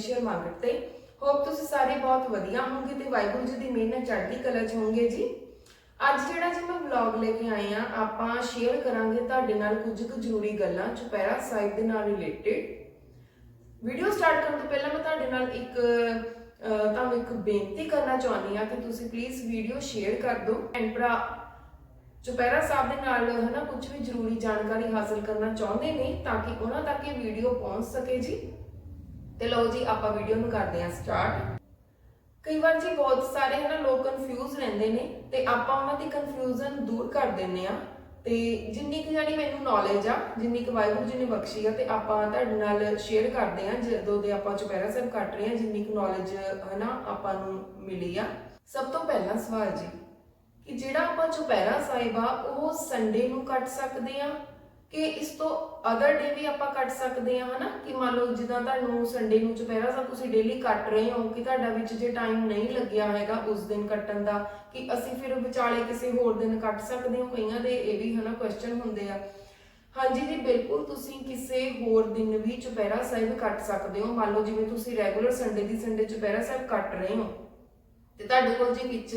Official market ਤੇ। Hop ਤੁਸੀਂ ਸਾਰੇ ਬਹੁਤ ਵਧੀਆ ਹੋਵੋਗੇ ਤੇ ਵਾਹਿਗੁਰੂ ਜੀ ਦੀ ਮਿਹਰ ਨਾਲ ਚੜ੍ਹਦੀ ਕਲਾ ਚ ਹੋਵੋਗੇ ਜੀ। ਅੱਜ ਜਿਹੜਾ ਜੀ ਮੈਂ ਵਲੌਗ ਲੈ ਕੇ ਆਈ ਆ ਆਪਾਂ ਸ਼ੇਅਰ ਕਰਾਂਗੇ ਤੁਹਾਡੇ ਨਾਲ ਕੁਝ ਕੁ ਜ਼ਰੂਰੀ ਗੱਲਾਂ ਚੁਪਹਿਰਾ ਸਾਹਿਬ ਦੇ ਨਾਲ ਰਿਲੇਟਡ ਵੀਡੀਓ ਸਟਾਰਟ ਕਰਨ ਤੋਂ ਪਹਿਲਾਂ ਮੈਂ ਤੁਹਾਡੇ ਨਾਲ ਇੱਕ ਤੁਹਾਨੂੰ ਇੱਕ ਬੇਨਤੀ ਕਰਨਾ ਚਾਹੁੰਦੀ ਆ ਕਿ ਤੁਸੀਂ ਪਲੀਜ਼ ਵੀਡੀਓ ਸ਼ੇਅਰ ਕਰ ਦਿਓ। ਐਂਡ ਭਰਾ, ਚੁਪਹਿਰਾ ਸਾਹਿਬ ਦੇ ਨਾਲ ਹਨਾ ਕੁਝ ਵੀ ਜ਼ਰੂਰੀ ਜਾਣਕਾਰੀ ਹਾਸਲ ਕਰਨਾ ਚਾਹੁੰਦੇ ਨੇ ਤਾਂ ਕਿ ਉਹਨਾਂ ਤੱਕ ਇਹ ਵੀਡੀਓ ਪਹੁੰਚ ਸਕੇ ਜੀ। ਤੇ ਲਓ ਜੀ, ਆਪਾਂ ਵੀਡੀਓ ਨੂੰ ਕਰਦੇ ਹਾਂ ਸਟਾਰਟ ਕਈ ਵਾਰ ਜੀ ਬਹੁਤ ਸਾਰੇ ਹਨਾ ਲੋਕ ਕਨਫਿਊਜ਼ ਰਹਿੰਦੇ ਨੇ ਤੇ ਆਪਾਂ ਉਹਨਾਂ ਦੀ ਕਨਫਿਊਜ਼ਨ ਦੂਰ ਕਰ ਦਿੰਨੇ ਆ ਤੇ ਜਿੰਨੀ ਕੁ ਜਾਨੀ ਮੈਨੂੰ ਨੌਲੇਜ ਆ, ਜਿੰਨੀ ਕੁ ਵਾਹਿਗੁਰੂ ਜੀ ਨੇ ਬਖਸ਼ੀ ਆ, ਤੇ ਆਪਾਂ ਤੁਹਾਡੇ ਨਾਲ ਸ਼ੇਅਰ ਕਰਦੇ ਆ ਜਦੋਂ ਦੇ ਆਪਾਂ ਚੁਪਹਿਰਾ ਸਾਹਿਬ ਕੱਟ ਰਹੇ ਆ ਜਿੰਨੀ ਕੁ ਨੌਲੇਜ ਹਨਾ ਆਪਾਂ ਨੂੰ ਮਿਲੀ ਆ। ਸਭ ਤੋਂ ਪਹਿਲਾ ਸਵਾਲ ਜੀ, ਕਿ ਜਿਹੜਾ ਆਪਾਂ ਚੁਪਹਿਰਾ ਸਾਹਿਬ ਆ, ਉਹ ਸੰਡੇ ਨੂੰ ਕੱਟ ਸਕਦੇ ਆ ਕਿ ਇਸ ਤੋਂ ਅਦਰ ਡੇ ਵੀ ਆਪਾਂ ਕੱਟ ਸਕਦੇ ਆ ਹਨਾ? ਕਿ ਮੰਨ ਲਓ ਜਿੱਦਾਂ ਤੁਹਾਨੂੰ ਸੰਡੇ ਨੂੰ ਚੁਪਹਿਰਾ ਸਾਹਿਬ ਤੁਸੀਂ ਡੇਲੀ ਕੱਟ ਰਹੇ ਹੋ, ਕਿ ਤੁਹਾਡਾ ਵਿੱਚ ਜੇ ਟਾਈਮ ਨਹੀਂ ਲੱਗਿਆ ਹੈਗਾ ਉਸ ਦਿਨ ਕੱਟਣ ਦਾ, ਕਿ ਅਸੀਂ ਫਿਰ ਵਿਚਾਲੇ ਕਿਸੇ ਹੋਰ ਦਿਨ ਕੱਟ ਸਕਦੇ ਹਾਂ? ਕਈਆਂ ਦੇ ਇਹ ਵੀ, ਹਨਾ ਕੁਐਸਚਨ ਹੁੰਦੇ ਆ। ਹਾਂਜੀ ਜੀ, ਬਿਲਕੁਲ ਤੁਸੀਂ ਕਿਸੇ ਹੋਰ ਦਿਨ ਵੀ ਚੁਪਹਿਰਾ ਸਾਹਿਬ ਕੱਟ ਸਕਦੇ ਹੋ। ਮੰਨ ਲਓ ਜਿਵੇਂ ਤੁਸੀਂ ਰੈਗੂਲਰ ਸੰਡੇ ਦੀ ਸੰਡੇ ਚੁਪਹਿਰਾ ਸਾਹਿਬ ਕੱਟ ਰਹੇ ਹੋ, ਤੇ ਤੁਹਾਡੇ ਕੋਲ ਜੀ ਵਿੱਚ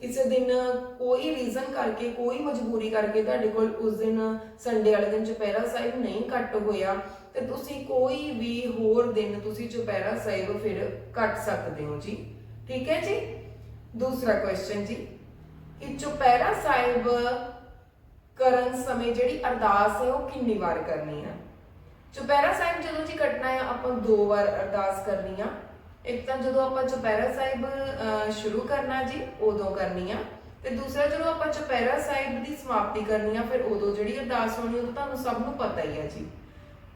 ਕਿਸੇ ਦਿਨ ਕੋਈ ਰੀਜ਼ਨ ਕਰਕੇ, ਕੋਈ ਮਜਬੂਰੀ ਕਰਕੇ ਤੁਹਾਡੇ ਕੋਲ ਉਸ ਦਿਨ ਸੰਡੇ ਵਾਲੇ ਦਿਨ ਚੁਪਹਿਰਾ ਸਾਹਿਬ ਨਹੀਂ ਕੱਟ ਹੋਇਆ, ਤੇ ਤੁਸੀਂ ਕੋਈ ਵੀ ਹੋਰ ਦਿਨ ਤੁਸੀਂ ਚੁਪਹਿਰਾ ਸਾਹਿਬ ਫਿਰ ਕੱਟ ਸਕਦੇ ਹੋ ਜੀ। ਠੀਕ ਹੈ ਜੀ? ਦੂਸਰਾ ਕੁਐਸਚਨ ਜੀ, ਕਿ ਚੁਪਹਿਰਾ ਸਾਹਿਬ ਕਰਨ ਸਮੇਂ ਜਿਹੜੀ ਅਰਦਾਸ ਹੈ ਉਹ ਕਿੰਨੀ ਵਾਰ ਕਰਨੀ ਹੈ ਚੁਪਹਿਰਾ ਸਾਹਿਬ ਜਦੋਂ ਜੀ ਕੱਟਣਾ ਹੈ ਆਪਾਂ ਦੋ ਵਾਰ ਅਰਦਾਸ ਕਰਨੀ ਆ। ਇੱਕ ਤਾਂ ਜਦੋਂ ਆਪਾਂ ਚੁਪਹਿਰਾ ਸਾਹਿਬ ਅਹ, ਸ਼ੁਰੂ ਕਰਨਾ ਜੀ ਉਦੋਂ ਕਰਨੀ ਆ। ਤੇ ਦੂਸਰਾ ਜਦੋਂ ਆਪਾਂ ਚੁਪਹਿਰਾ ਸਾਹਿਬ ਦੀ ਸਮਾਪਤੀ ਕਰਨੀ ਆ ਫਿਰ ਉਦੋਂ ਜਿਹੜੀ ਅਰਦਾਸ ਹੋਣੀ ਉਹ ਤਾਂ ਤੁਹਾਨੂੰ ਸਭ ਨੂੰ ਪਤਾ ਹੀ ਹੈ ਜੀ।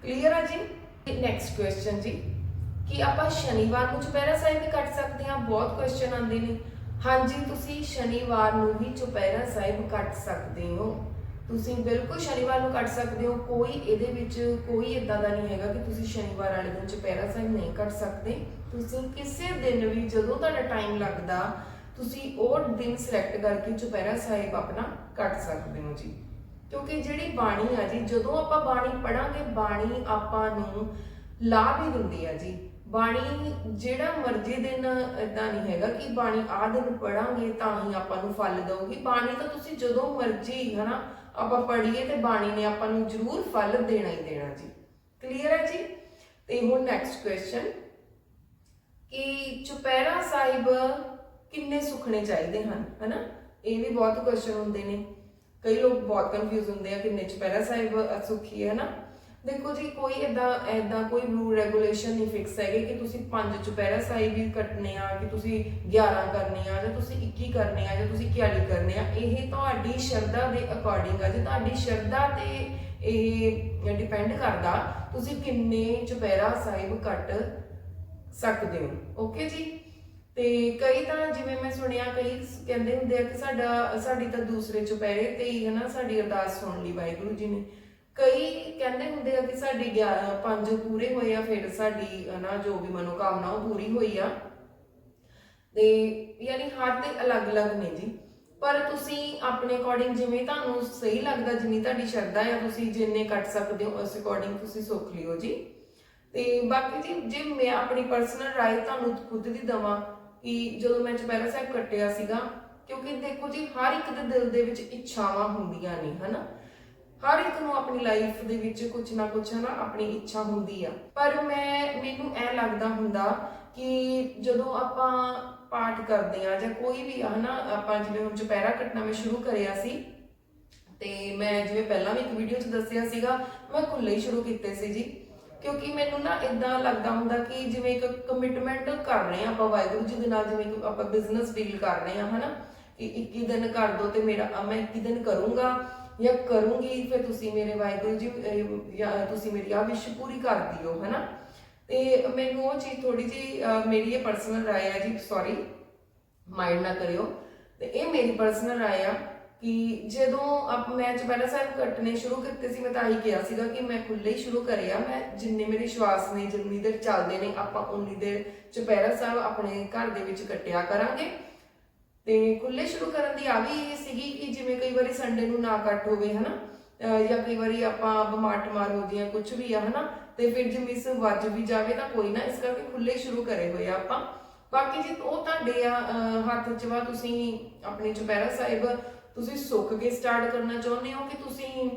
ਕਲੀਅਰ ਆ ਜੀ? ਨੈਕਸਟ ਕੁਐਸਚਨ ਜੀ। ਕਿ ਆਪਾਂ ਸ਼ਨੀਵਾਰ ਨੂੰ ਚੁਪਹਿਰਾ ਸਾਹਿਬ ਵੀ ਕੱਟ ਸਕਦੇ ਹਾਂ ਬਹੁਤ ਕੁਐਸਚਨ ਆਉਂਦੇ ਨੇ। ਹਾਂਜੀ ਤੁਸੀਂ ਸ਼ਨੀਵਾਰ ਨੂੰ ਵੀ ਚੁਪਹਿਰਾ ਸਾਹਿਬ ਕੱਟ ਸਕਦੇ ਹੋ। ਤੁਸੀਂ ਬਿਲਕੁਲ ਸ਼ਨੀਵਾਰ ਨੂੰ ਕੱਟ ਸਕਦੇ ਹੋ, ਕੋਈ ਇਹਦੇ ਵਿੱਚ ਕੋਈ ਇਦਾਂ ਦਾ ਨਹੀਂ ਹੈਗਾ ਕਿ ਤੁਸੀਂ ਸ਼ਨੀਵਾਰ ਵਾਲੇ ਦਿਨ ਚੁਪਹਿਰਾ ਸਾਹਿਬ ਨਹੀਂ ਕੱਟ ਸਕਦੇ। ਤੁਸੀਂ ਕਿਸੇ ਦਿਨ ਵੀ ਜਦੋਂ ਤੁਹਾਡਾ ਟਾਈਮ ਲੱਗਦਾ, ਤੁਸੀਂ ਉਹ ਦਿਨ ਸਿਲੈਕਟ ਕਰਕੇ ਚੁਪਹਿਰਾ ਸਾਹਿਬ ਆਪਣਾ ਕੱਟ ਸਕਦੇ ਹੋ ਜੀ। ਕਿਉਂਕਿ ਜਿਹੜੀ ਬਾਣੀ ਆ ਜੀ, ਜਦੋਂ ਆਪਾਂ ਬਾਣੀ ਪੜਾਂਗੇ ਬਾਣੀ ਆਪਾਂ ਨੂੰ ਲਾਭ ਹੀ ਦਿੰਦੀ ਆ ਜੀ। ਬਾਣੀ ਜਿਹੜਾ ਮਰਜ਼ੀ ਦਿਨ ਇਦਾਂ ਨਹੀਂ ਹੈਗਾ ਕਿ ਬਾਣੀ ਆ ਦਿਨ ਪੜਾਂਗੇ ਤਾਂ ਹੀ ਆਪਾਂ ਨੂੰ ਫਲ ਦਊਗੀ। ਬਾਣੀ ਤਾਂ ਤੁਸੀਂ ਜਦੋਂ ਮਰਜ਼ੀ ਹਨਾ ਆਪਾਂ ਪੜ੍ਹੀਏ ਤੇ ਬਾਣੀ ਨੇ ਆਪਾਂ ਨੂੰ ਜ਼ਰੂਰ ਫਲ ਦੇਣਾ ਹੀ ਦੇਣਾ ਜੀ। ਕਲੀਅਰ ਹੈ ਜੀ? ਤੇ ਹੁਣ ਨੈਕਸਟ ਕੁਐਸਚਨ ਕਿ ਚੁਪਹਿਰਾ ਸਾਹਿਬ ਕਿੰਨੇ ਸੁਖਣੇ ਚਾਹੀਦੇ ਹਨ, ਹਨਾ? ਇਹ ਵੀ ਬਹੁਤ ਕੁਐਸਚਨ ਹੁੰਦੇ ਨੇ। ਕਈ ਲੋਕ ਬਹੁਤ ਕਨਫਿਊਜ਼ ਹੁੰਦੇ ਆ ਕਿੰਨੇ ਚੁਪਹਿਰਾ ਸਾਹਿਬ ਸੁਖੀ ਹੈ ਨਾ ਦੇਖੋ ਜੀ, ਕੋਈ ਇਦਾਂ ਇਦਾਂ ਕੋਈ ਰੂਲ ਰੈਗੂਲੇਸ਼ਨ ਨਹੀਂ ਫਿਕਸ ਹੈਗੇ ਕਿ ਤੁਸੀਂ ਪੰਜ ਚੁਪਹਿਰਾ ਸਾਹਿਬ ਹੀ ਕੱਟਨੇ ਆ, ਕਿ ਤੁਸੀਂ 11 ਕਰਨੇ ਆ, ਜਾਂ ਤੁਸੀਂ 21 ਕਰਨੇ ਆ, ਜਾਂ ਤੁਸੀਂ 41 ਕਰਨੇ ਆ। ਇਹ ਤੁਹਾਡੀ ਸ਼ਰਧਾ ਦੇ ਅਕੋਰਡਿੰਗ ਆ। ਜੀ ਤੁਹਾਡੀ ਸ਼ਰਧਾ ਤੇ ਇਹ ਡਿਪੈਂਡ ਕਰਦਾ, ਤੁਸੀਂ ਕਿੰਨੇ ਚੁਪਹਿਰਾ ਸਾਹਿਬ ਕੱਟ ਸਕਦੇ ਹੋ। ਓਕੇ ਜੀ? ਤੇ ਕਈ ਤਾਂ ਜਿਵੇਂ ਮੈਂ ਸੁਣਿਆ, ਕਈ ਕਹਿੰਦੇ ਹੁੰਦੇ ਆ ਕਿ ਸਾਡਾ, ਸਾਡੀ ਤਾਂ ਦੂਸਰੇ ਚੁਪਹਿਰੇ ਤੇ ਹੀ ਨਾ ਸਾਡੀ ਅਰਦਾਸ ਸੁਣ ਲਈ ਵਾਹਿਗੁਰੂ ਜੀ ਨੇ। ਕਈ ਕਹਿੰਦੇ ਹੁੰਦੇ ਆ ਕਿ ਸਾਡੀ 11 ਪੰਜ ਪੂਰੇ ਹੋਏ ਆ, ਫਿਰ ਸਾਡੀ, ਹਨਾ, ਜੋ ਵੀ ਮਨੋਕਾਮਨਾ ਉਹ ਪੂਰੀ ਹੋਈ ਆ। ਤੇ ਯਾਨੀ ਹਰ ਦੇ ਅਲੱਗ-ਅਲੱਗ ਨੇ ਜੀ। ਪਰ ਤੁਸੀਂ ਆਪਣੇ ਅਕੋਰਡਿੰਗ ਜਿਵੇਂ ਤੁਹਾਨੂੰ ਸਹੀ ਲੱਗਦਾ, ਜਿੰਨੀ ਤੁਹਾਡੀ ਸ਼ਰਧਾ ਹੈ ਤੁਸੀਂ ਜਿੰਨੇ ਕੱਟ ਸਕਦੇ ਹੋ, ਉਸ ਅਕੋਰਡਿੰਗ ਤੁਸੀਂ ਸੁੱਖ ਲਿਓ ਜੀ। ਤੇ ਬਾਕੀ ਜੀ, ਜੇ ਮੈਂ ਆਪਣੀ ਪਰਸਨਲ ਰਾਏ ਤੁਹਾਨੂੰ ਖੁਦ ਦੀ ਦਵਾਂ ਕਿ ਜਦੋਂ ਮੈਂ ਚੁਪਹਿਰਾ ਸਾਹਿਬ ਕੱਟਿਆ ਸੀਗਾ, ਕਿਉਂਕਿ ਦੇਖੋ ਜੀ, ਹਰ ਇੱਕ ਦੇ ਦਿਲ ਦੇ ਵਿੱਚ ਇੱਛਾਵਾਂ ਹੁੰਦੀਆਂ ਨੇ, ਹਨਾ। ਹਰ ਇੱਕ ਨੂੰ ਆਪਣੀ ਲਾਈਫ ਦੇ ਵਿੱਚ ਕੁਝ ਨਾ ਕੁਝ ਹਨਾ ਆਪਣੀ ਇੱਛਾ ਹੁੰਦੀ ਆ। ਪਰ ਮੈਂ, ਮੈਨੂੰ ਐ ਲੱਗਦਾ ਹੁੰਦਾ ਕਿ ਜਦੋਂ ਆਪਾਂ ਪਾਠ ਕਰਦੇ ਆ ਜਾਂ ਕੋਈ ਵੀ ਹਨਾ, ਆਪਾਂ ਜਿਵੇਂ ਹੁਣ ਚੁਪਹਿਰਾ ਕੱਟਣਾ ਮੈਂ ਸ਼ੁਰੂ ਕਰਿਆ ਸੀ, ਤੇ ਮੈਂ ਜਿਵੇਂ ਪਹਿਲਾਂ ਵੀ ਇੱਕ ਵੀਡੀਓ 'ਚ ਦੱਸਿਆ ਸੀਗਾ, ਮੈਂ ਖੁੱਲੇ ਹੀ ਸ਼ੁਰੂ ਕੀਤੇ ਸੀ ਜੀ। ਕਿਉਂਕਿ ਮੈਨੂੰ ਨਾ ਇਦਾਂ ਲੱਗਦਾ ਹੁੰਦਾ ਕਿ ਜਿਵੇਂ ਇੱਕ ਕਮਿਟਮੈਂਟ ਕਰ ਰਹੇ ਆ ਆਪਾਂ ਵਾਹਿਗੁਰੂ ਜੀ ਦੇ ਨਾਲ, ਜਿਵੇਂ ਕਿ ਆਪਾਂ ਬਿਜ਼ਨਸ ਡੀਲ ਕਰ ਰਹੇ ਆ ਹਨਾ, ਕਿ 21 ਦਿਨ ਕਰ ਦੋ ਤੇ ਮੇਰਾ ਮੈਂ 21 ਦਿਨ ਕਰੂੰਗਾ। ਜਾਂ ਕਰੂੰਗੀ ਫਿਰ ਤੁਸੀਂ ਮੇਰੇ ਵਾਹਿਗੁਰੂ ਜੀ ਅਹ, ਜਾਂ ਤੁਸੀਂ ਮੇਰੀ ਆ ਵਿਸ਼ ਪੂਰੀ ਕਰ ਦਿਓ ਹਨਾ? ਤੇ ਮੈਨੂੰ ਉਹ ਚੀਜ਼ ਥੋੜੀ ਜੀ ਮੇਰੀ ਇਹ ਪਰਸਨਲ ਰਾਏ ਹੈ ਜੀ ਸੌਰੀ ਮਾਈਂਡ ਨਾ ਕਰਿਓ। ਤੇ ਇਹ ਮੇਰੀ ਪਰਸਨਲ ਰਾਏ ਆ ਕਿ ਜਦੋਂ ਆਪ ਮੈਂ ਚੁਪਹਿਰਾ ਸਾਹਿਬ ਕੱਟਣੇ ਸ਼ੁਰੂ ਕੀਤੇ ਸੀ ਮੈਂ ਤਾਂ ਹੀ ਕਿਹਾ ਸੀਗਾ ਕਿ ਮੈਂ ਖੁੱਲੇ ਹੀ ਸ਼ੁਰੂ ਕਰਿਆ ਮੈਂ ਜਿੰਨੇ ਮੇਰੇ ਵਿਸ਼ਵਾਸ ਨੇ ਜਿੰਨੀ ਦੇਰ ਚੱਲਦੇ ਨੇ ਆਪਾਂ ਉਨੀ ਦੇਰ ਚੁਪਹਿਰਾ ਸਾਹਿਬ ਆਪਣੇ ਘਰ ਦੇ ਵਿੱਚ ਕੱਟਿਆ ਕਰਾਂਗੇ। ਤੇ ਖੁੱਲੇ ਸ਼ੁਰੂ ਕਰਨ ਦੀ ਆ ਵੀ ਸੀਗੀ ਕਿ ਜਿਵੇਂ ਕਈ ਵਾਰੀ ਸੰਡੇ ਨੂੰ ਨਾ ਕੱਟ ਹੋਵੇ ਹਨਾ? ਜਾਂ ਕਈ ਵਾਰੀ ਆਪਾਂ ਬਿਮਾਰ ਟਮਾਰ ਹੋ ਗਏ ਕੁਝ ਵੀ ਆ ਹਨਾ? ਤੇ ਫਿਰ ਜੇ ਮਿਸ ਵੱਜ ਵੀ ਜਾਵੇ ਤਾਂ ਕੋਈ ਨਾ ਇਸ ਕਰਕੇ ਖੁੱਲੇ ਸ਼ੁਰੂ ਕਰੇ ਹੋਏ ਆ ਆਪਾਂ। ਬਾਕੀ ਜੀ ਉਹ ਤੁਹਾਡੇ ਆ ਹੱਥ 'ਚ ਵਾ ਤੁਸੀਂ ਆਪਣੇ ਚੁਪਹਿਰਾ ਸਾਹਿਬ ਤੁਸੀਂ ਸੁੱਕ ਕੇ ਸਟਾਰਟ ਕਰਨਾ ਚਾਹੁੰਦੇ ਹੋ ਕਿ ਤੁਸੀਂ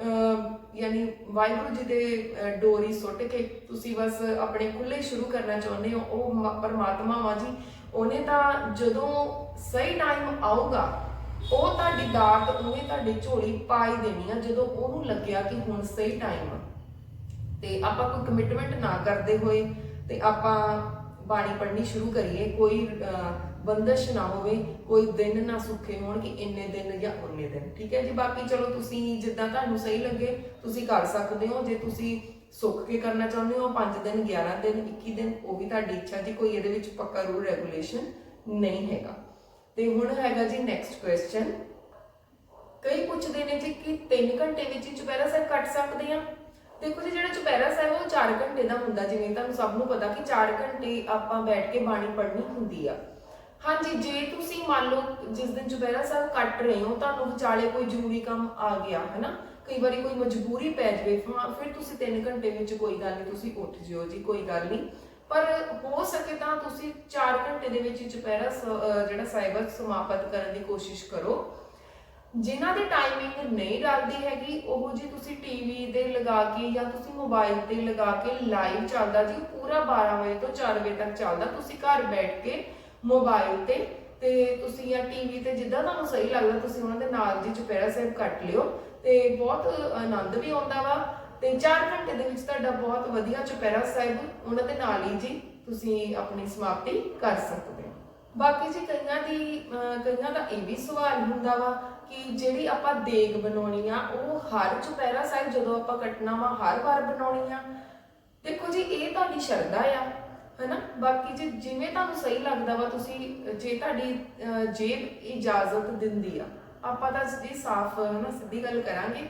ਅਹ, ਯਾਨੀ ਵਾਹਿਗੁਰੂ ਜੀ ਦੇ ਡੋਰੀ ਸੁੱਟ ਕੇ ਤੁਸੀਂ ਬਸ ਆਪਣੇ ਖੁੱਲੇ ਸ਼ੁਰੂ ਕਰਨਾ ਚਾਹੁੰਦੇ ਹੋ? ਉਹ ਮ- ਪਰਮਾਤਮਾ ਵਾ ਜੀ ਉਹਨੇ ਤਾਂ ਜਦੋਂ ਸਹੀ ਟਾਈਮ ਆਊਗਾ ਉਹ ਤੁਹਾਡੀ ਦਾਤ ਉਹਨੇ ਤੁਹਾਡੀ ਝੋਲੀ ਪਾਈ ਦੇਣੀ ਆ ਜਦੋਂ ਉਹਨੂੰ ਲੱਗਿਆ ਕਿ ਹੁਣ ਸਹੀ ਟਾਈਮ ਆ। ਤੇ ਆਪਾਂ ਕੋਈ ਕਮਿਟਮੈਂਟ ਨਾ ਕਰਦੇ ਹੋਏ ਤੇ ਆਪਾਂ ਬਾਣੀ ਪੜ੍ਹਨੀ ਸ਼ੁਰੂ ਕਰੀਏ ਕੋਈ ਅਹ, ਬੰਦਸ਼ ਨਾ ਹੋਵੇ ਕੋਈ ਦਿਨ ਨਾ ਸੁੱਖੇ ਹੋਣ ਕਿ ਇੰਨੇ ਦਿਨ ਜਾਂ ਉਨੇ ਦਿਨ। ਠੀਕ ਹੈ ਜੀ? ਬਾਕੀ ਚਲੋ ਤੁਸੀਂ ਜਿੱਦਾਂ ਤੁਹਾਨੂੰ ਸਹੀ ਲੱਗੇ ਤੁਸੀਂ ਕਰ ਸਕਦੇ ਹੋ। ਜੇ ਤੁਸੀਂ ਸੁੱਖ ਕੇ ਕਰਨਾ ਚਾਹੁੰਦੇ ਹੋ 5 ਦਿਨ 11 ਦਿਨ 21 ਦਿਨ, ਉਹ ਵੀ ਤੁਹਾਡੀ ਇੱਛਾ ਜੀ, ਕੋਈ ਇਹਦੇ ਵਿੱਚ ਪੱਕਾ ਰੂਲ ਰੈਗੂਲੇਸ਼ਨ ਨਹੀਂ ਹੈਗਾ। ਤੇ ਹੁਣ ਹੈਗਾ ਜੀ ਨੈਕਸਟ ਕੁਐਸਚਨ ਕਈ ਪੁੱਛਦੇ ਨੇ ਜੀ ਕਿ 3 ਘੰਟੇ ਵਿੱਚ ਚੁਪਹਿਰਾ ਸਾਹਿਬ ਕੱਟ ਸਕਦੇ ਆ? ਦੇਖੋ ਜੀ, ਜਿਹੜਾ ਚੁਪਹਿਰਾ ਸਾਹਿਬ ਉਹ 4 ਘੰਟੇ ਦਾ ਹੁੰਦਾ, ਜਿਵੇਂ ਤੁਹਾਨੂੰ ਸਭ ਨੂੰ ਪਤਾ ਕਿ 4 ਘੰਟੇ ਆਪਾਂ ਬੈਠ ਕੇ ਬਾਣੀ ਪੜ੍ਹਨੀ ਹੁੰਦੀ ਆ। ਹਾਂਜੀ, ਜੇ ਤੁਸੀਂ ਮੰਨ ਲਓ ਜਿਸ ਦਿਨ ਚੁਪਹਿਰਾ ਸਾਹਿਬ ਕੱਟ ਰਹੇ ਹੋ, ਤੁਹਾਨੂੰ ਵਿਚਾਲੇ ਕੋਈ ਜ਼ਰੂਰੀ ਕੰਮ ਆ ਗਿਆ, ਹੈਨਾ? ਕਈ ਵਾਰੀ ਕੋਈ ਮਜਬੂਰੀ ਪੈ ਜਾਵੇ, ਹਾਂ, ਫਿਰ ਤੁਸੀਂ 3 ਘੰਟੇ ਵਿੱਚ ਕੋਈ ਗੱਲ ਨਹੀਂ, ਤੁਸੀਂ ਉੱਠ ਜਿਓ ਜੀ, ਕੋਈ ਗੱਲ ਨਹੀਂ। ਪਰ ਹੋ ਸਕੇ ਤਾਂ ਤੁਸੀਂ 4 ਘੰਟੇ ਦੇ ਵਿੱਚ ਚੁਪਹਿਰਾ ਜਿਹੜਾ ਸਾਹਿਬ ਸਮਾਪਤ ਕਰਨ ਦੀ ਕੋਸ਼ਿਸ਼ ਕਰੋ। ਜਿਨ੍ਹਾਂ ਦੀ ਟਾਈਮਿੰਗ ਨਹੀਂ ਲੱਗਦੀ ਹੈਗੀ, ਉਹ ਜੀ ਤੁਸੀਂ ਟੀਵੀ ਤੇ ਲਗਾ ਕੇ ਜਾਂ ਤੁਸੀਂ ਮੋਬਾਈਲ ਤੇ ਲਗਾ ਕੇ ਲਾਈਵ ਚੱਲਦਾ ਜੀ, ਪੂਰਾ 12 ਵਜੇ ਤੋਂ 4 ਵਜੇ ਤੱਕ ਚੱਲਦਾ। ਤੁਸੀਂ ਘਰ ਬੈਠ ਕੇ ਮੋਬਾਈਲ ਤੇ ਤੇ ਤੁਸੀਂ ਜਾਂ ਟੀਵੀ ਤੇ ਜਿੱਦਾਂ ਤੁਹਾਨੂੰ ਸਹੀ ਲੱਗਦਾ, ਤੁਸੀਂ ਉਹਨਾਂ ਦੇ ਨਾਲ ਜੀ ਚੁਪਹਿਰਾ ਸਾਹਿਬ ਕੱਟ ਲਿਓ। ਤੇ ਬਹੁਤ ਆਨੰਦ ਵੀ ਆਉਂਦਾ ਵਾ। ਤੇ 4 ਘੰਟੇ ਦੇ ਵਿੱਚ ਤੁਹਾਡਾ ਬਹੁਤ ਵਧੀਆ ਚੁਪਹਿਰਾ ਸਾਹਿਬ ਉਹਨਾਂ ਦੇ ਨਾਲ ਹੀ ਜੀ ਤੁਸੀਂ ਆਪਣੀ ਸਮਾਪਤੀ ਕਰ ਸਕਦੇ ਹੋ। ਬਾਕੀ ਜੀ ਕਈਆਂ ਦੀ ਕਈਆਂ ਦਾ ਇਹ ਵੀ ਸਵਾਲ ਹੁੰਦਾ ਵਾ ਕਿ ਜਿਹੜੀ ਆਪਾਂ ਦੇਗ ਬਣਾਉਣੀ ਆ ਉਹ ਹਰ ਚੁਪਹਿਰਾ ਸਾਹਿਬ ਜਦੋਂ ਆਪਾਂ ਕੱਟਣਾ ਵਾ ਹਰ ਵਾਰ ਬਣਾਉਣੀ ਆ। ਦੇਖੋ ਜੀ ਇਹ ਤੁਹਾਡੀ ਸ਼ਰਧਾ ਆ ਹਨਾ? ਬਾਕੀ ਜੀ ਜਿਵੇਂ ਤੁਹਾਨੂੰ ਸਹੀ ਲੱਗਦਾ ਵਾ ਤੁਸੀਂ ਜੇ ਤੁਹਾਡੀ ਅਹ, ਜੇਬ ਇਜਾਜ਼ਤ ਦਿੰਦੀ ਆ। ਆਪਾਂ ਤਾਂ ਜੀ ਸਾਫ਼ ਹਨਾ ਸਿੱਧੀ ਗੱਲ ਕਰਾਂਗੇ।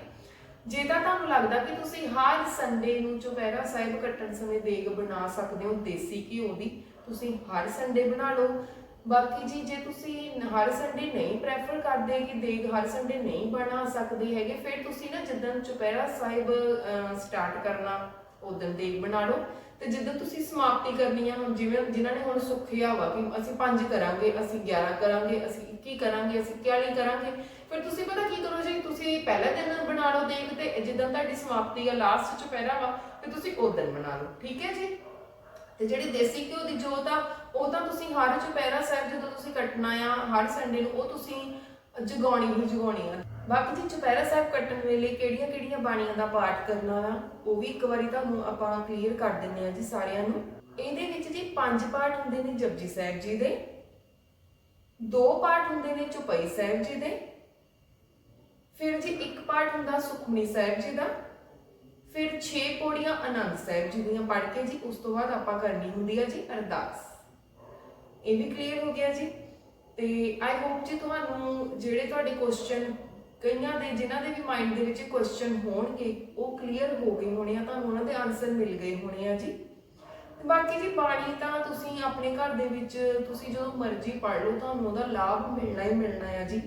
ਜੇ ਤਾਂ ਤੁਹਾਨੂੰ ਲੱਗਦਾ ਕਿ ਤੁਸੀਂ ਹਰ ਸੰਡੇ ਨੂੰ ਚੁਪਹਿਰਾ ਸਾਹਿਬ ਕੱਟਣ ਸਮੇਂ ਦੇਗ ਬਣਾ ਸਕਦੇ ਹੋ, ਦੇਸੀ ਘਿਓ ਦੀ, ਤੁਸੀਂ ਹਰ ਸੰਡੇ ਬਣਾ ਲਓ। ਬਾਕੀ ਜੀ, ਜੇ ਤੁਸੀਂ ਹਰ ਸੰਡੇ ਨਹੀਂ ਪ੍ਰੈਫਰ ਕਰਦੇ ਕਿ ਦੇਗ ਹਰ ਸੰਡੇ ਨਹੀਂ ਬਣਾ ਸਕਦੇ ਹੈਗੇ, ਫਿਰ ਤੁਸੀਂ ਨਾ ਜਦੋਂ ਚੁਪਹਿਰਾ ਸਾਹਿਬ ਸਟਾਰਟ ਕਰਨਾ ਉਦੋਂ ਦੇਗ ਬਣਾ ਲਓ। ਤੇ ਜਦੋਂ ਤੁਸੀਂ ਸਮਾਪਤੀ ਕਰਨੀ ਆ, ਹੁਣ ਜਿਵੇਂ ਜਿਨ੍ਹਾਂ ਨੇ ਹੁਣ ਸੁੱਖਿਆ ਵਾ ਕਿ ਅਸੀਂ 5 ਕਰਾਂਗੇ, ਅਸੀਂ 11 ਕਰਾਂਗੇ, ਅਸੀਂ 21 ਕਰਾਂਗੇ, ਅਸੀਂ 41 ਕਰਾਂਗੇ? ਫਿਰ ਤੁਸੀਂ ਪਤਾ ਕੀ ਕਰੋ ਜੀ, ਤੁਸੀਂ ਪਹਿਲਾ ਦਿਨ ਬਣਾ ਲਓ ਦੇਗ ਤੇ ਜਿੱਦਾਂ ਤੁਹਾਡੀ ਸਮਾਪਤੀ ਆ ਲਾਸਟ ਚੁਪਹਿਰਾ ਵਾ, ਤੇ ਤੁਸੀਂ ਉਦੋਂ ਬਣਾ ਲਓ, ਠੀਕ ਹੈ ਜੀ? ਤੇ ਜਿਹੜੀ ਦੇਸੀ ਘਿਓ ਦੀ ਜੋਤ ਆ, ਉਹ ਤਾਂ ਤੁਸੀਂ ਹਰ ਚੁਪਹਿਰਾ ਸਾਹਿਬ ਜਦੋਂ ਤੁਸੀਂ ਕੱਟਣਾ ਆ, ਹਰ ਸੰਡੇ ਨੂੰ, ਉਹ ਤੁਸੀਂ ਜਗਾਉਣੀ ਹੀ ਜਗਾਉਣੀ ਆ। ਬਾਕੀ ਜੀ, ਚੁਪਹਿਰਾ ਸਾਹਿਬ ਕੱਟਣ ਵੇਲੇ ਕਿਹੜੀਆਂ ਕਿਹੜੀਆਂ ਬਾਣੀਆਂ ਦਾ ਪਾਠ ਕਰਨਾ ਆ ਉਹ ਵੀ ਇੱਕ ਵਾਰੀ ਤੁਹਾਨੂੰ ਆਪਾਂ ਕਲੀਅਰ ਕਰ ਦਿੰਨੇ ਆ ਜੀ ਸਾਰਿਆਂ ਨੂੰ। ਇਹਦੇ ਵਿੱਚ ਜੀ ਪੰਜ ਪਾਠ ਹੁੰਦੇ ਨੇ ਜਪਜੀ ਸਾਹਿਬ ਜੀ ਦੇ। ਦੋ ਪਾਠ ਹੁੰਦੇ ਨੇ ਚੁਪਈ ਸਾਹਿਬ ਜੀ ਦੇ। ਫਿਰ ਜੀ ਇੱਕ ਪਾਠ ਹੁੰਦਾ ਸੁਖਮਨੀ ਸਾਹਿਬ ਜੀ ਦਾ। ਫਿਰ 6 ਪੌੜੀਆਂ ਆਨੰਦ ਸਾਹਿਬ ਜੀ ਦੀਆਂ ਪੜ੍ਹ ਕੇ ਜੀ, ਉਸ ਤੋਂ ਬਾਅਦ ਆਪਾਂ ਕਰਨੀ ਹੁੰਦੀ ਹੈ ਜੀ ਅਰਦਾਸ। ਇਹ ਵੀ ਕਲੀਅਰ ਹੋ ਗਿਆ ਜੀ। ਤੇ ਆਈ ਹੋਪ ਜੀ ਤੁਹਾਨੂੰ ਜਿਹੜੇ ਤੁਹਾਡੇ ਕੁਐਸਚਨ ਕਈਆਂ ਦੇ, ਜਿਨ੍ਹਾਂ ਦੇ ਵੀ ਮਾਈਂਡ ਦੇ ਵਿੱਚ ਕੁਐਸਚਨ ਹੋਣਗੇ, ਉਹ ਕਲੀਅਰ ਹੋ ਗਏ ਹੋਣੇ ਆ, ਤੁਹਾਨੂੰ ਉਹਨਾਂ ਦੇ ਆਨਸਰ ਮਿਲ ਗਏ ਹੋਣੇ ਆ ਜੀ। ਬਾਕੀ ਜੀ ਬਾਣੀ ਤਾਂ ਤੁਸੀਂ ਆਪਣੇ ਘਰ ਦੇ ਵਿੱਚ, ਤੁਸੀਂ ਜਦੋਂ ਮਰਜ਼ੀ ਪੜ੍ਹ ਲਓ, ਤੁਹਾਨੂੰ ਉਹਦਾ ਲਾਭ ਮਿਲਣਾ ਹੀ ਮਿਲਣਾ ਆ ਜੀ।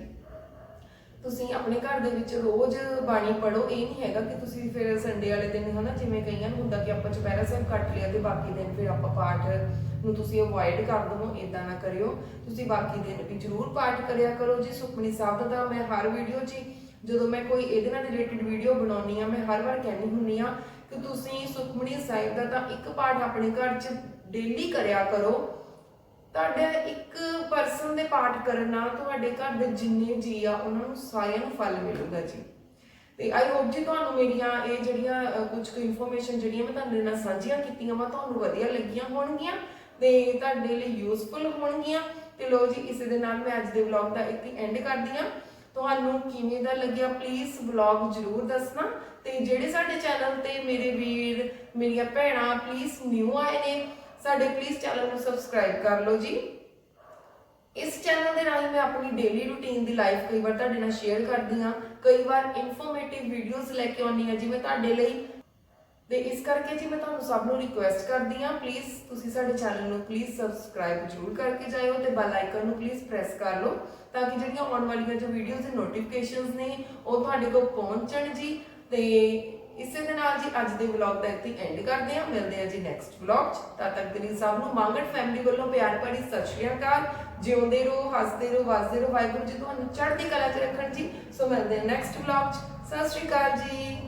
ਤੁਸੀਂ ਆਪਣੇ ਘਰ ਦੇ ਵਿੱਚ ਰੋਜ਼ ਬਾਣੀ ਪੜੋ ਇਹ ਨਹੀਂ ਹੈਗਾ ਕਿ ਤੁਸੀਂ ਫਿਰ ਸੰਡੇ ਵਾਲੇ ਦਿਨ ਹਨਾ, ਜਿਵੇਂ ਕਈਆਂ ਨੂੰ ਹੁੰਦਾ ਕਿ ਆਪਾਂ ਚੁਪਹਿਰਾ ਸਾਹਿਬ ਕੱਟ ਲਿਆ ਤੇ ਬਾਕੀ ਦਿਨ ਫਿਰ ਆਪਾਂ ਪਾਠ ਨੂੰ ਤੁਸੀਂ ਅਵੋਇਡ ਕਰ ਦਵੋ ਇਦਾਂ ਨਾ ਕਰਿਓ। ਤੁਸੀਂ ਬਾਕੀ ਦਿਨ ਵੀ ਜ਼ਰੂਰ ਪਾਠ ਕਰਿਆ ਕਰੋ ਜੀ, ਸੁਖਮਨੀ ਸਾਹਿਬ ਦਾ ਮੈਂ ਹਰ ਵੀਡੀਓ 'ਚ ਜਦੋਂ ਮੈਂ ਕੋਈ ਇਹਦੇ ਨਾਲ ਰਿਲੇਟਡ ਵੀਡੀਓ ਬਣਾਉਣੀ ਆ ਮੈਂ ਹਰ ਵਾਰ ਕਹਿੰਦੀ ਹੁੰਨੀ ਆ ਕਿ ਤੁਸੀਂ ਸੁਖਮਨੀ ਸਾਹਿਬ ਦਾ ਤਾਂ ਇੱਕ ਪਾਠ ਆਪਣੇ ਘਰ 'ਚ ਡੇਲੀ ਕਰਿਆ ਕਰੋ। ਤੁਹਾਡੇ ਇੱਕ ਪਰਸਨ ਦੇ ਪਾਠ ਕਰਨ ਨਾਲ ਤੁਹਾਡੇ ਘਰ ਦੇ ਜਿੰਨੇ ਜੀ ਆ, ਉਹਨਾਂ ਨੂੰ ਸਾਰਿਆਂ ਨੂੰ ਫਲ ਮਿਲੂਗਾ ਜੀ। ਤੇ ਆਈ ਹੋਪ ਜੀ ਤੁਹਾਨੂੰ ਮੇਰੀਆਂ ਇਹ ਜਿਹੜੀਆਂ ਕੁਝ ਕੁ ਇਨਫੋਰਮੇਸ਼ਨ ਜਿਹੜੀਆਂ ਮੈਂ ਤੁਹਾਡੇ ਨਾਲ ਸਾਂਝੀਆਂ ਕੀਤੀਆਂ ਵਾ, ਤੁਹਾਨੂੰ ਵਧੀਆ ਲੱਗੀਆਂ ਹੋਣਗੀਆਂ ਤੇ ਤੁਹਾਡੇ ਲਈ ਯੂਸਫੁਲ ਹੋਣਗੀਆਂ। ਤੇ ਲੋ ਜੀ, ਇਸੇ ਦੇ ਨਾਲ ਮੈਂ ਅੱਜ ਦੇ ਵਲੌਗ ਦਾ ਇੱਥੇ ਐਂਡ ਕਰਦੀ ਹਾਂ ਤੁਹਾਨੂੰ ਕਿਵੇਂ ਦਾ ਲੱਗਿਆ? ਪਲੀਜ਼ ਵਲੌਗ ਜਰੂਰ ਦੱਸਣਾ। ਤੇ ਜਿਹੜੇ ਸਾਡੇ ਚੈਨਲ ਤੇ ਮੇਰੇ ਵੀਰ, ਮੇਰੀਆਂ ਭੈਣਾਂ ਪਲੀਜ਼ ਨਿਊ ਆਏ ਨੇ, ਸਾਡੇ ਪਲੀਜ਼ ਚੈਨਲ ਨੂੰ ਸਬਸਕ੍ਰਾਈਬ ਕਰ ਲਓ ਜੀ। ਇਸ ਚੈਨਲ ਦੇ ਰਾਹੀਂ ਮੈਂ ਆਪਣੀ ਡੇਲੀ ਰੂਟੀਨ ਦੀ ਲਾਈਫ ਕਈ ਵਾਰ ਤੁਹਾਡੇ ਨਾਲ ਸ਼ੇਅਰ ਕਰਦੀ ਹਾਂ। ਕਈ ਵਾਰ ਇਨਫੋਰਮੇਟਿਵ ਵੀਡੀਓਜ਼ ਲੈ ਕੇ ਆਉਂਦੀ ਹਾਂ, ਜਿਵੇਂ ਤੁਹਾਡੇ ਲਈ ਤੇ ਇਸ ਕਰਕੇ ਜੀ ਮੈਂ ਤੁਹਾਨੂੰ ਸਭ ਨੂੰ ਰਿਕੁਐਸਟ ਕਰਦੀ ਹਾਂ ਪਲੀਜ਼ ਤੁਸੀਂ ਸਾਡੇ ਚੈਨਲ ਨੂੰ ਪਲੀਜ਼ ਸਬਸਕ੍ਰਾਈਬ ਜ਼ਰੂਰ ਕਰਕੇ ਜਾਇਓ ਤੇ ਬੈਲ ਆਈਕਨ ਨੂੰ ਪਲੀਜ਼ ਪ੍ਰੈਸ ਕਰ ਲਓ ਤਾਂ ਕਿ ਜਿਹੜੀਆਂ ਆਉਣ ਵਾਲੀਆਂ ਜੋ ਵੀਡੀਓਜ਼ ਦੇ ਨੋਟੀਫਿਕੇਸ਼ਨਸ ਨੇ, ਉਹ ਤੁਹਾਡੇ ਕੋਲ ਪਹੁੰਚਣ ਜੀ। ਤੇ ਇਸੇ ਦੇ ਨਾਲ ਜੀ ਅੱਜ ਦੇ ਵਲੌਗ ਦਾ ਇੱਥੇ ਐਂਡ ਕਰਦੇ ਹਾਂ। ਮਿਲਦੇ ਹਾਂ ਜੀ ਨੈਕਸਟ ਵਲੌਗ 'ਚ। ਤਦ ਤੱਕ ਦੇ ਲਈ ਸਭ ਨੂੰ ਮੰਗਣ ਫੈਮਿਲੀ ਵੱਲੋਂ ਪਿਆਰ ਭਰੀ ਸਤਿ ਸ਼੍ਰੀ ਅਕਾਲ। ਜਿਉਂਦੇ ਰਹੋ, ਹੱਸਦੇ ਰਹੋ ਵੱਸਦੇ ਰਹੋ। ਵਾਹਿਗੁਰੂ ਜੀ ਤੁਹਾਨੂੰ ਚੜ੍ਹਦੀ ਕਲਾ 'ਚ ਰੱਖਣ ਜੀ। ਸੋ ਮਿਲਦੇ ਹਾਂ ਨੈਕਸਟ ਵਲੌਗ 'ਚ। ਸਤਿ ਸ਼੍ਰੀ ਅਕਾਲ ਜੀ।